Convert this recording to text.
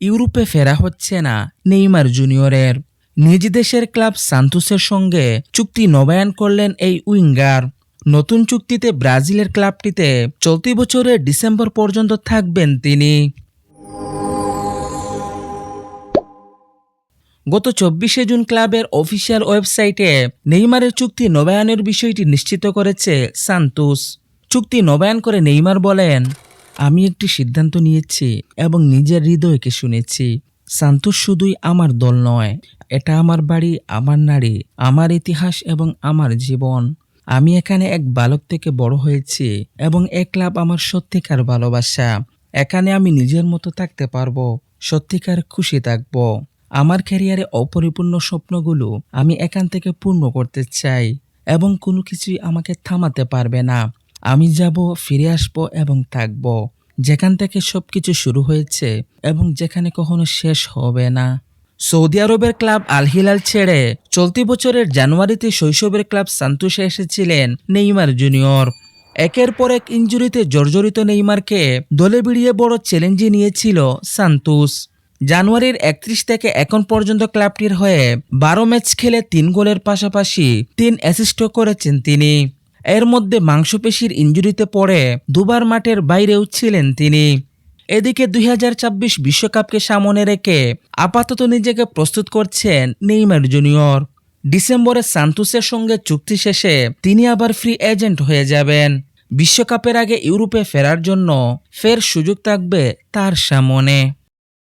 ইউরোপে ফেরা হচ্ছে না নেইমার জুনিয়রের। নিজ দেশের ক্লাব সান্তোসের সঙ্গে চুক্তি নবায়ন করলেন এই উইঙ্গার। নতুন চুক্তিতে ব্রাজিলের ক্লাবটিতে চলতি বছরের ডিসেম্বর পর্যন্ত থাকবেন তিনি। গত চব্বিশে জুন ক্লাবের অফিসিয়াল ওয়েবসাইটে নেইমারের চুক্তি নবায়নের বিষয়টি নিশ্চিত করেছে সান্তোস। চুক্তি নবায়ন করে নেইমার বলেন আমি একটি সিদ্ধান্ত নিয়েছি এবং নিজের হৃদয়কে শুনেছি। সান্তোস শুধুই আমার দল নয়, এটা আমার বাড়ি, আমার নারী, আমার ইতিহাস এবং আমার জীবন। আমি এখানে এক বালক থেকে বড় হয়েছি এবং এক ক্লাব আমার সত্যিকার ভালোবাসা। এখানে আমি নিজের মতো থাকতে পারব, সত্যিকার খুশি থাকব। আমার ক্যারিয়ারে অপরিপূর্ণ স্বপ্নগুলো আমি এখান থেকে পূর্ণ করতে চাই এবং কোনো কিছুই আমাকে থামাতে পারবে না। আমি যাব, ফিরে আসব এবং থাকব। যেখান থেকে সব কিছু শুরু হয়েছে এবং যেখানে কখনো শেষ হবে না। সৌদি আরবের ক্লাব আল হিলাল ছেড়ে চলতি বছরের জানুয়ারিতে শৈশবের ক্লাব সান্তোসে এসেছিলেন নেইমার জুনিয়র। একের পর এক ইঞ্জুরিতে জর্জরিত নেইমারকে দলে বিড়িয়ে বড় চ্যালেঞ্জে নিয়েছিল সান্তোস। জানুয়ারির একত্রিশ থেকে এখন পর্যন্ত ক্লাবটির হয়ে বারো ম্যাচ খেলে তিন গোলের পাশাপাশি তিন অ্যাসিস্টও করেছেন তিনি। এর মধ্যে মাংসপেশির ইঞ্জুরিতে পড়ে দুবার মাঠের বাইরেও ছিলেন তিনি। এদিকে দুই বিশ্বকাপকে সামনে রেখে আপাতত নিজেকে প্রস্তুত করছেন নেইমার জুনিয়র। ডিসেম্বরে সান্তোসের সঙ্গে চুক্তি শেষে তিনি আবার ফ্রি এজেন্ট হয়ে যাবেন। বিশ্বকাপের আগে ইউরোপে ফেরার জন্য ফের সুযোগ থাকবে তার সামনে।